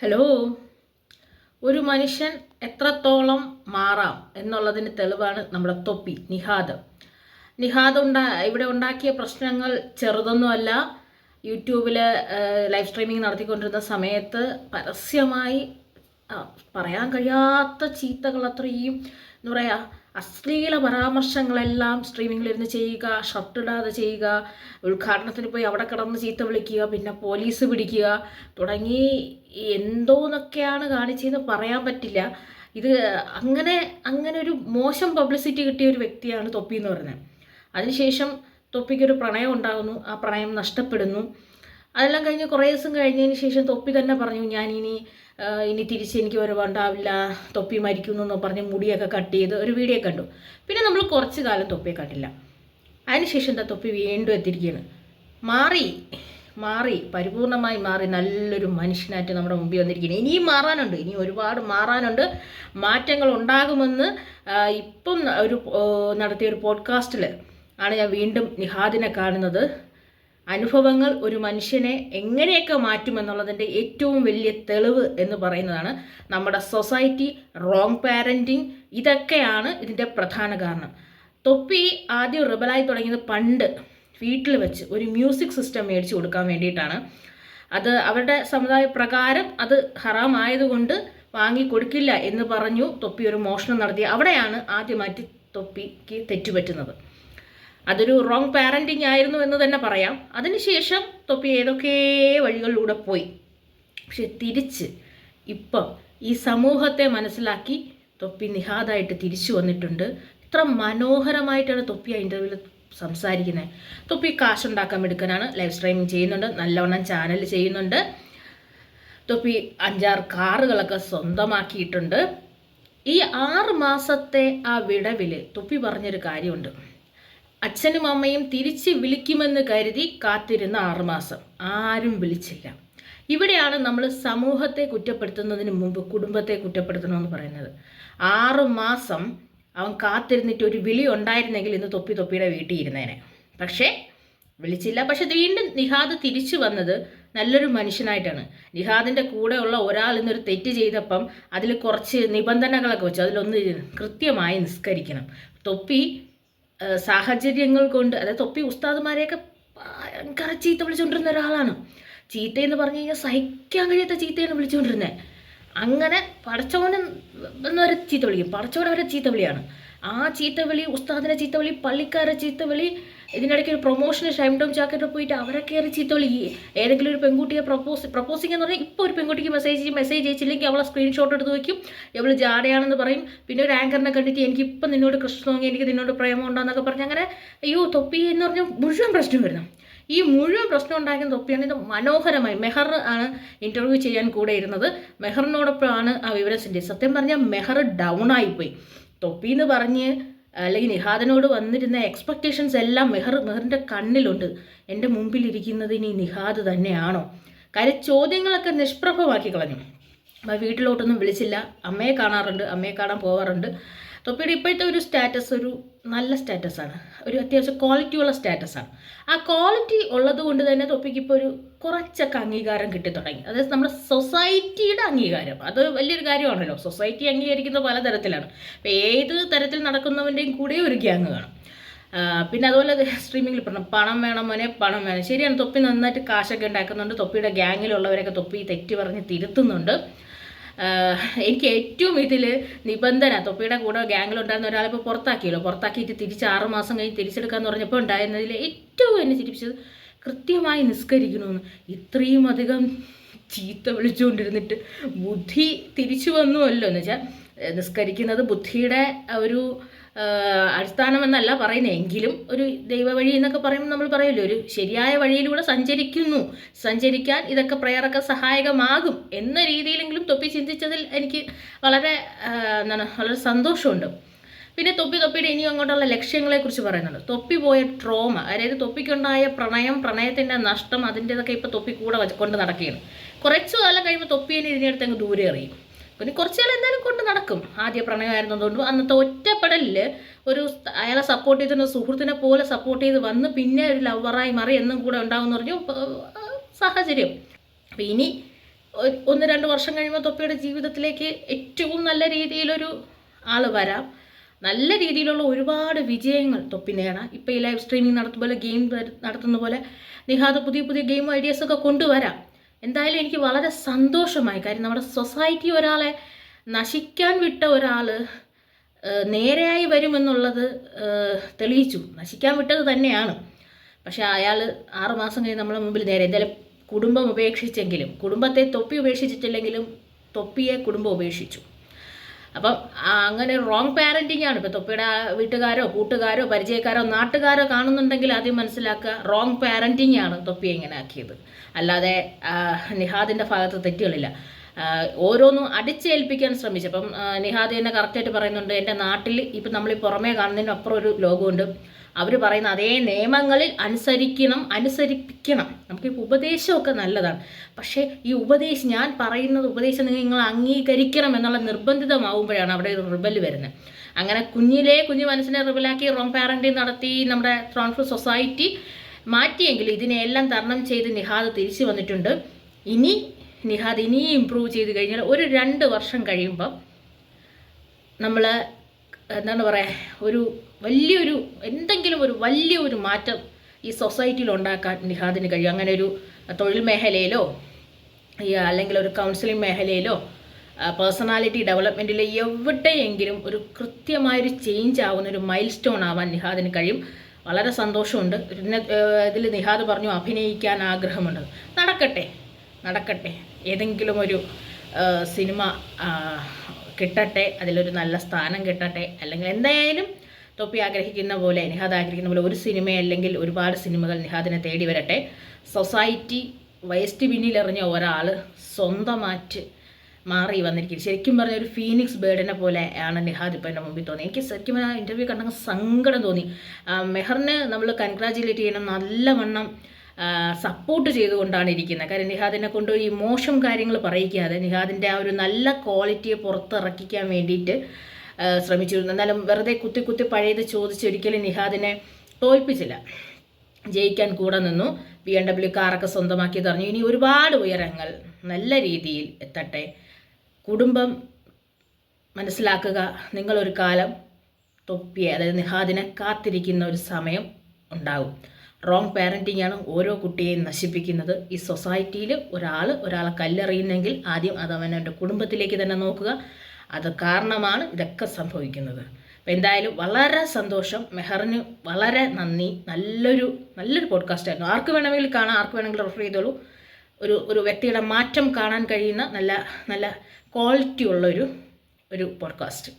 Hello ഒരു മനുഷ്യൻ എത്രത്തോളം മാറാം എന്നുള്ളതിന് തെളിവാണ് നമ്മുടെ തൊപ്പി നിഹാദ്. നിഹാദ് ഉണ്ടാ ഇവിടെ ഉണ്ടാക്കിയ പ്രശ്നങ്ങൾ ചെറുതൊന്നുമല്ല. യൂട്യൂബിൽ ലൈവ് സ്ട്രീമിംഗ് നടത്തിക്കൊണ്ടിരുന്ന സമയത്ത് പരസ്യമായി പറയാൻ കഴിയാത്ത ചീത്തകൾ അത്രയും എന്താ പറയുക അശ്ലീല പരാമർശങ്ങളെല്ലാം സ്ട്രീമിങ്ങിലിരുന്ന് ചെയ്യുക ഷർട്ട് ഇടാതെ ചെയ്യുക ഉദ്ഘാടനത്തിന് പോയി അവിടെ കിടന്ന് ചീത്ത വിളിക്കുക പിന്നെ പോലീസ് പിടിക്കുക തുടങ്ങി എന്തോന്നൊക്കെയാണ് കാണിച്ചതെന്ന് പറയാൻ പറ്റില്ല. ഇത് അങ്ങനെ അങ്ങനെ ഒരു മോശം പബ്ലിസിറ്റി കിട്ടിയ ഒരു വ്യക്തിയാണ് തൊപ്പി എന്ന് പറയുന്നത്. അതിനുശേഷം തൊപ്പിക്കൊരു പ്രണയം ഉണ്ടാകുന്നു. ആ പ്രണയം നഷ്ടപ്പെടുന്നു. അതെല്ലാം കഴിഞ്ഞ് കുറേ ദിവസം കഴിഞ്ഞതിന് ശേഷം തൊപ്പി തന്നെ പറഞ്ഞു ഞാനിനി ഇനി തിരിച്ച് എനിക്ക് വരവുണ്ടാവില്ല തൊപ്പി മരിക്കുന്നു പറഞ്ഞ് മുടിയൊക്കെ കട്ട് ചെയ്ത് ഒരു വീഡിയോ കണ്ടു. പിന്നെ നമ്മൾ കുറച്ച് കാലം തൊപ്പിയെ കണ്ടില്ല. അതിനുശേഷം എന്താ തൊപ്പി വീണ്ടും എത്തിയിരിക്കുകയാണ്. മാറി മാറി പരിപൂർണമായി മാറി നല്ലൊരു മനുഷ്യനായിട്ട് നമ്മുടെ മുമ്പിൽ വന്നിരിക്കുന്നത് ഇനിയും മാറാനുണ്ട് ഇനി ഒരുപാട് മാറാനുണ്ട് മാറ്റങ്ങൾ ഉണ്ടാകുമെന്ന് ഇപ്പം ഒരു നടത്തിയ ഒരു പോഡ്കാസ്റ്റിൽ ആണ് ഞാൻ വീണ്ടും നിഹാദിനെ കാണുന്നത്. അനുഭവങ്ങൾ ഒരു മനുഷ്യനെ എങ്ങനെയൊക്കെ മാറ്റുമെന്നുള്ളതിന്റെ ഏറ്റവും വലിയ തെളിവ് എന്ന് പറയുന്നതാണ് നമ്മുടെ സൊസൈറ്റി റോങ് പാരന്റിങ് ഇതൊക്കെയാണ് ഇതിന്റെ പ്രധാന കാരണം. തൊപ്പി ആദ്യം റിബലായി തുടങ്ങിയത് പണ്ട് വീട്ടിൽ വെച്ച് ഒരു മ്യൂസിക് സിസ്റ്റം മേടിച്ചു കൊടുക്കാൻ വേണ്ടിയിട്ടാണ്. അത് അവരുടെ സമുദായ പ്രകാരം അത് ഹറാമായതുകൊണ്ട് വാങ്ങി കൊടുക്കില്ല എന്ന് പറഞ്ഞു തൊപ്പി ഒരു മോഷണം നടത്തി അവിടെയാണ് ആദ്യമായിട്ട് തൊപ്പിക്ക് തെറ്റുപറ്റുന്നത്. അതൊരു റോങ് പാരന്റിങ് ആയിരുന്നു എന്ന് തന്നെ പറയാം. അതിനുശേഷം തൊപ്പി ഏതൊക്കെ വഴികളിലൂടെ പോയി? പക്ഷെ തിരിച്ച് ഇപ്പം ഈ സമൂഹത്തെ മനസ്സിലാക്കി തൊപ്പി നിഹാദായിട്ട് തിരിച്ചു വന്നിട്ടുണ്ട്. ഇത്ര മനോഹരമായിട്ടാണ് തൊപ്പി ആ ഇന്റർവ്യൂവിൽ സംസാരിക്കുന്നത്. തൊപ്പി കാശുണ്ടാക്കാൻ എടുക്കാനാണ് ലൈവ് സ്ട്രീമിങ് ചെയ്യുന്നുണ്ട്. നല്ലവണ്ണം ചാനൽ ചെയ്യുന്നുണ്ട്. തൊപ്പി അഞ്ചാറ് കാറുകളൊക്കെ സ്വന്തമാക്കിയിട്ടുണ്ട്. ഈ ആറ് മാസത്തെ ആ വിടവിൽ തൊപ്പി പറഞ്ഞൊരു കാര്യമുണ്ട്. അച്ഛനും അമ്മയും തിരിച്ച് വിളിക്കുമെന്ന് കരുതി കാത്തിരുന്ന ആറുമാസം. ആരും വിളിച്ചില്ല. ഇവിടെയാണ് നമ്മൾ സമൂഹത്തെ കുറ്റപ്പെടുത്തുന്നതിന് മുമ്പ് കുടുംബത്തെ കുറ്റപ്പെടുത്തണമെന്ന് പറയുന്നത്. ആറ് മാസം അവൻ കാത്തിരുന്നിട്ട് ഒരു വിളി ഉണ്ടായിരുന്നെങ്കിൽ ഇന്ന് തൊപ്പി തൊപ്പിയുടെ വീട്ടിൽ ഇരുന്നേനെ. പക്ഷേ വിളിച്ചില്ല. പക്ഷെ വീണ്ടും നിഹാദ് തിരിച്ചു വന്നത് നല്ലൊരു മനുഷ്യനായിട്ടാണ്. നിഹാദിന്റെ കൂടെയുള്ള ഒരാൾ ഇന്നൊരു തെറ്റ് ചെയ്തപ്പം അതിൽ കുറച്ച് നിബന്ധനകളൊക്കെ വെച്ചു. അതിലൊന്ന് കൃത്യമായി നിസ്കരിക്കണം. തൊപ്പി സാഹചര്യങ്ങൾ കൊണ്ട് അതായത് തൊപ്പി ഉസ്താദുമാരെയൊക്കെ ഭയങ്കര ചീത്ത വിളിച്ചുകൊണ്ടിരുന്ന ഒരാളാണ്. ചീത്തയെന്ന് പറഞ്ഞു കഴിഞ്ഞാൽ സഹിക്കാൻ കഴിയാത്ത ചീത്തയാണ് വിളിച്ചുകൊണ്ടിരുന്നത് അങ്ങനെ പടച്ചവന് എന്നൊരു ചീത്ത വിളിക്കും. പടച്ചവൻ അവരെ ചീത്ത വിളിയാണ്. ആ ചീത്ത വിളി ഉസ്താദിനെ ചീത്ത വിളി പള്ളിക്കാരെ ചീത്ത വിളി ഇതിനിടയ്ക്ക് ഒരു പ്രൊമോഷന് ഷൈം ഡൗൺ ജാക്കറ്റ് പോയിട്ട് അവരെ കയറി ചീത്തോളി. ഏതെങ്കിലും ഒരു പെൺകുട്ടിയെ പ്രപ്പോസ് പ്രപ്പോസിംഗ് എന്ന് പറഞ്ഞാൽ ഇപ്പോൾ ഒരു പെൺകുട്ടിക്ക് മെസ്സേജ് മെസ്സേജ് അയച്ചില്ലെങ്കിൽ അവളെ സ്ക്രീൻഷോട്ട് എടുത്ത് വയ്ക്കും ഇവൾ ജാടയാണെന്ന് പറയും. പിന്നെ ഒരു ആങ്കറിനെ കണ്ടിട്ട് എനിക്ക് ഇപ്പം നിന്നോട് കൃഷ്ണ തോന്നി എനിക്ക് നിന്നോട് പ്രേമം ഉണ്ടോയെന്നൊക്കെ പറഞ്ഞ് അങ്ങനെ അയ്യോ തൊപ്പി എന്ന് പറഞ്ഞാൽ മുഴുവൻ പ്രശ്നം വരുന്നു. ഈ മുഴുവൻ പ്രശ്നം ഉണ്ടാക്കുന്ന തൊപ്പിയാണ് ഇത് മനോഹരമായി. മെഹർ ആണ് ഇന്റർവ്യൂ ചെയ്യാൻ കൂടെ ഇരുന്നത്. മെഹറിനോടൊപ്പമാണ് ആ വിവരം സത്യം പറഞ്ഞാൽ മെഹർ ഡൗൺ ആയിപ്പോയി തൊപ്പി എന്ന് പറഞ്ഞ് അല്ലെങ്കിൽ നിഹാദിനോട് വന്നിരുന്ന എക്സ്പെക്റ്റേഷൻസ് എല്ലാം മെഹർ മെഹറിന്റെ കണ്ണിലുണ്ട്. എന്റെ മുമ്പിലിരിക്കുന്നത് ഇനി നിഹാദ് തന്നെയാണോ? കാര്യം ചോദ്യങ്ങളൊക്കെ നിഷ്പ്രഭമാക്കി കളഞ്ഞു. വീട്ടിലോട്ടൊന്നും വിളിച്ചില്ല. അമ്മയെ കാണാറുണ്ട്. അമ്മയെ കാണാൻ പോകാറുണ്ട് തൊപ്പിയുടെ ഇപ്പോഴത്തെ ഒരു സ്റ്റാറ്റസ് ഒരു നല്ല സ്റ്റാറ്റസാണ് ഒരു അത്യാവശ്യം ക്വാളിറ്റി ഉള്ള സ്റ്റാറ്റസാണ് ആ ക്വാളിറ്റി ഉള്ളത് കൊണ്ട് തന്നെ തൊപ്പിക്ക് ഇപ്പോൾ ഒരു കുറച്ചൊക്കെ അംഗീകാരം കിട്ടി തുടങ്ങി. അതായത് നമ്മുടെ സൊസൈറ്റിയുടെ അംഗീകാരം. അത് വലിയൊരു കാര്യമാണല്ലോ. സൊസൈറ്റി അംഗീകരിക്കുന്നത് പലതരത്തിലാണ്. അപ്പോൾ ഏത് തരത്തിൽ നടക്കുന്നവന്റെയും കൂടെ ഒരു ഗ്യാങ് കാണും. പിന്നെ അതുപോലെ സ്ട്രീമിങ്ങിൽ പറഞ്ഞു പണം വേണം മോനെ പണം വേണം. ശരിയാണ് തൊപ്പി നന്നായിട്ട് കാശൊക്കെ ഉണ്ടാക്കുന്നുണ്ട്. തൊപ്പിയുടെ ഗ്യാങ്ങിലുള്ളവരൊക്കെ തൊപ്പി തെറ്റി പറഞ്ഞ് തിരുത്തുന്നുണ്ട്. എനിക്ക് ഏറ്റവും ഇതിൽ നിബന്ധന തൊപ്പിയുടെ കൂടെ ഗ്യാങ്ങിലുണ്ടായിരുന്ന ഒരാളെ ഇപ്പോൾ പുറത്താക്കിയല്ലോ. പുറത്താക്കിയിട്ട് തിരിച്ച് ആറ് മാസം കഴിഞ്ഞ് തിരിച്ചെടുക്കാമെന്ന് പറഞ്ഞപ്പോൾ ഉണ്ടായിരുന്നതിൽ ഏറ്റവും എന്നെ ചിരിപ്പിച്ചത് കൃത്യമായി നിസ്കരിക്കണമെന്ന്. ഇത്രയും അധികം ചീത്ത വിളിച്ചുകൊണ്ടിരുന്നിട്ട് ബുദ്ധി തിരിച്ചു വന്നുവല്ലോ എന്ന് വെച്ചാൽ നിസ്കരിക്കുന്നത് ബുദ്ധിയുടെ ഒരു അടിസ്ഥാനമെന്നല്ല പറയുന്നത് എങ്കിലും ഒരു ദൈവ വഴി എന്നൊക്കെ പറയുമ്പോൾ നമ്മൾ പറയുമല്ലോ ഒരു ശരിയായ വഴിയിലൂടെ സഞ്ചരിക്കുന്നു. സഞ്ചരിക്കാൻ ഇതൊക്കെ പ്രയറൊക്കെ സഹായകമാകും എന്ന രീതിയിലെങ്കിലും തൊപ്പി ചിന്തിച്ചതിൽ എനിക്ക് വളരെ എന്താണ് വളരെ സന്തോഷമുണ്ട്. പിന്നെ തൊപ്പി തൊപ്പിയുടെ ഇനിയും അങ്ങോട്ടുള്ള ലക്ഷ്യങ്ങളെക്കുറിച്ച് പറയുന്നുണ്ട്. തൊപ്പി പോയ ട്രോമ അതായത് തൊപ്പിക്കുണ്ടായ പ്രണയം പ്രണയത്തിന്റെ നഷ്ടം അതിന്റെതൊക്കെ ഇപ്പോൾ തൊപ്പി കൂടെ കൊണ്ട് നടക്കുകയാണ്. കുറച്ചു കാലം കഴിയുമ്പോൾ തൊപ്പി തന്നെ ഇതിനടുത്ത് അങ്ങ് ദൂരെ എറിയും. പിന്നെ കുറച്ചു കാലം എന്തായാലും കൊണ്ട് നടക്കും. ആദ്യ പ്രണയമായിരുന്നതുകൊണ്ട് അന്നത്തെ ഒറ്റപ്പെടലിൽ ഒരു അയാളെ സപ്പോർട്ട് ചെയ്തിരുന്ന സുഹൃത്തിനെ പോലെ സപ്പോർട്ട് ചെയ്ത് വന്ന് പിന്നെ ഒരു ലവറായി മാറി എന്നും കൂടെ ഉണ്ടാവും എന്ന് പറഞ്ഞു സാഹചര്യം. അപ്പം ഇനി ഒന്ന് രണ്ട് വർഷം കഴിയുമ്പോൾ തൊപ്പിയുടെ ജീവിതത്തിലേക്ക് ഏറ്റവും നല്ല രീതിയിലൊരു ആൾ വരാം. നല്ല രീതിയിലുള്ള ഒരുപാട് വിജയങ്ങൾ തൊപ്പി നേടാം. ഇപ്പം ഈ ലൈവ് സ്ട്രീമിംഗ് നടത്തുന്ന പോലെ ഗെയിം നടത്തുന്ന പോലെ നിഹാദ് പുതിയ പുതിയ ഗെയിം ഐഡിയാസൊക്കെ കൊണ്ടുവരാം. എന്തായാലും എനിക്ക് വളരെ സന്തോഷമായി. കാര്യം നമ്മുടെ സൊസൈറ്റി ഒരാളെ നശിക്കാൻ വിട്ട ഒരാൾ നേരെയായി വരുമെന്നുള്ളത് തെളിയിച്ചു. നശിക്കാൻ വിട്ടത് തന്നെയാണ്. പക്ഷേ അയാൾ ആറുമാസം കഴിഞ്ഞ് നമ്മളെ മുമ്പിൽ നേരെ എന്തായാലും കുടുംബം ഉപേക്ഷിച്ചെങ്കിലും കുടുംബത്തെ തൊപ്പി ഉപേക്ഷിച്ചിട്ടില്ലെങ്കിലും തൊപ്പിയെ കുടുംബം ഉപേക്ഷിച്ചു. അപ്പം അങ്ങനെ റോങ് പാരന്റിങ് ആണ്. ഇപ്പോൾ തൊപ്പിയുടെ വീട്ടുകാരോ കൂട്ടുകാരോ പരിചയക്കാരോ നാട്ടുകാരോ കാണുന്നുണ്ടെങ്കിൽ ആദ്യം മനസ്സിലാക്കുക റോങ് പാരന്റിങ് ആണ് തൊപ്പിയെ ഇങ്ങനെ ആക്കിയത്. അല്ലാതെ നിഹാദിന്റെ ഭാഗത്ത് തെറ്റുകളില്ല. ഓരോന്നും അടിച്ചേൽപ്പിക്കാൻ ശ്രമിച്ചു. അപ്പം നിഹാദ് തന്നെ കറക്റ്റായിട്ട് പറയുന്നുണ്ട് എന്റെ നാട്ടിൽ ഇപ്പം നമ്മൾ ഈ പുറമേ കാണുന്നതിനപ്പുറം ഒരു ലോകമുണ്ട്. അവർ പറയുന്ന അതേ നിയമങ്ങളിൽ അനുസരിക്കണം അനുസരിപ്പിക്കണം. നമുക്ക് ഉപദേശമൊക്കെ നല്ലതാണ്. പക്ഷേ ഈ ഉപദേശം ഞാൻ പറയുന്നത് ഉപദേശം നിങ്ങൾ അംഗീകരിക്കണം എന്നുള്ള നിർബന്ധിതമാവുമ്പോഴാണ് അവിടെ റിബൽ വരുന്നത്. അങ്ങനെ കുഞ്ഞിലെ കുഞ്ഞു മനസ്സിനെ റിബലാക്കി റോങ് പാരന്റിങ് നടത്തി നമ്മുടെ ട്രാൻസ്ഫർ സൊസൈറ്റി മാറ്റിയെങ്കിൽ ഇതിനെയെല്ലാം തരണം ചെയ്ത് നിഹാദ് തിരിച്ചു വന്നിട്ടുണ്ട്. ഇനി നിഹാദ് ഇനിയും ഇമ്പ്രൂവ് ചെയ്ത് കഴിഞ്ഞാൽ ഒരു രണ്ട് വർഷം കഴിയുമ്പം നമ്മൾ എന്താണ് പറയുക ഒരു വലിയൊരു എന്തെങ്കിലും ഒരു വലിയൊരു മാറ്റം ഈ സൊസൈറ്റിയിൽ ഉണ്ടാക്കാൻ നിഹാദിന് കഴിയും. അങ്ങനെ ഒരു തൊഴിൽ മേഖലയിലോ അല്ലെങ്കിൽ ഒരു കൗൺസിലിംഗ് മേഖലയിലോ പേഴ്സണാലിറ്റി ഡെവലപ്മെന്റിൽ എവിടെയെങ്കിലും ഒരു കൃത്യമായൊരു ചേഞ്ച് ആവുന്ന ഒരു മൈൽ സ്റ്റോൺ ആവാൻ നിഹാദിന് കഴിയും. വളരെ സന്തോഷമുണ്ട്. ഇതിൽ നിഹാദ് പറഞ്ഞു അഭിനയിക്കാൻ ആഗ്രഹമുണ്ട്. നടക്കട്ടെ നടക്കട്ടെ. ഏതെങ്കിലും ഒരു സിനിമ കിട്ടട്ടെ അതിലൊരു നല്ല സ്ഥാനം കിട്ടട്ടെ അല്ലെങ്കിൽ എന്തായാലും തൊപ്പി ആഗ്രഹിക്കുന്ന പോലെ നിഹാദ് ആഗ്രഹിക്കുന്ന പോലെ ഒരു സിനിമ അല്ലെങ്കിൽ ഒരുപാട് സിനിമകൾ നിഹാദിനെ തേടി വരട്ടെ. സൊസൈറ്റി വേസ്റ്റ് ബിന്നിലെറിഞ്ഞ ഒരാൾ സ്വന്തമായിട്ട് മാറി വന്നിരിക്കും ശരിക്കും പറഞ്ഞ ഒരു ഫീനിക്സ് ബേർഡിനെ പോലെ ആണ് നിഹാദ് ഇപ്പോൾ എന്റെ മുമ്പിൽ തോന്നി എനിക്ക് ശരിക്കും പറഞ്ഞാൽ ഇന്റർവ്യൂ കണ്ടെങ്കിൽ സങ്കടം തോന്നി. മെഹറിന് നമ്മൾ കൺഗ്രാജുലേറ്റ് ചെയ്യണം നല്ലവണ്ണം സപ്പോർട്ട് ചെയ്തുകൊണ്ടാണ് ഇരിക്കുന്നത്. കാര്യം നിഹാദിനെ കൊണ്ട് ഈ മോശം കാര്യങ്ങൾ പറയിക്കാതെ നിഹാദിന്റെ ആ ഒരു നല്ല ക്വാളിറ്റിയെ പുറത്തിറക്കിക്കാൻ വേണ്ടിയിട്ട് ശ്രമിച്ചിരുന്നു. എന്നാലും വെറുതെ കുത്തി കുത്തി പഴയത് ചോദിച്ചൊരിക്കലും നിഹാദിനെ തോൽപ്പിച്ചില്ല. ജയിക്കാൻ കൂടെ നിന്നു. ബി എം ഡബ്ല്യു കാറൊക്കെ സ്വന്തമാക്കി തറഞ്ഞു ഇനി ഒരുപാട് ഉയരങ്ങൾ നല്ല രീതിയിൽ എത്തട്ടെ. കുടുംബം മനസ്സിലാക്കുക. നിങ്ങളൊരു കാലം തൊപ്പിയെ അതായത് നിഹാദിനെ കാത്തിരിക്കുന്ന ഒരു സമയം ഉണ്ടാകും റോങ് പാരന്റിംഗ് ആണ് ഓരോ കുട്ടിയെയും നശിപ്പിക്കുന്നത്. ഈ സൊസൈറ്റിയിൽ ഒരാൾ ഒരാളെ കല്ലെറിയുന്നെങ്കിൽ ആദ്യം അത് അവനവന്റെ കുടുംബത്തിലേക്ക് തന്നെ നോക്കുക. അത് കാരണമാണ് ഇതൊക്കെ സംഭവിക്കുന്നത്. അപ്പം എന്തായാലും വളരെ സന്തോഷം. മെഹറിന് വളരെ നന്ദി. നല്ലൊരു നല്ലൊരു പോഡ്കാസ്റ്റ് ആയിരുന്നു. ആർക്ക് വേണമെങ്കിലും കാണാം. ആർക്ക് വേണമെങ്കിലും റെഫർ ചെയ്തോളൂ. ഒരു ഒരു വ്യക്തിയുടെ മാറ്റം കാണാൻ കഴിയുന്ന നല്ല നല്ല ക്വാളിറ്റി ഉള്ളൊരു ഒരു പോഡ്കാസ്റ്റ്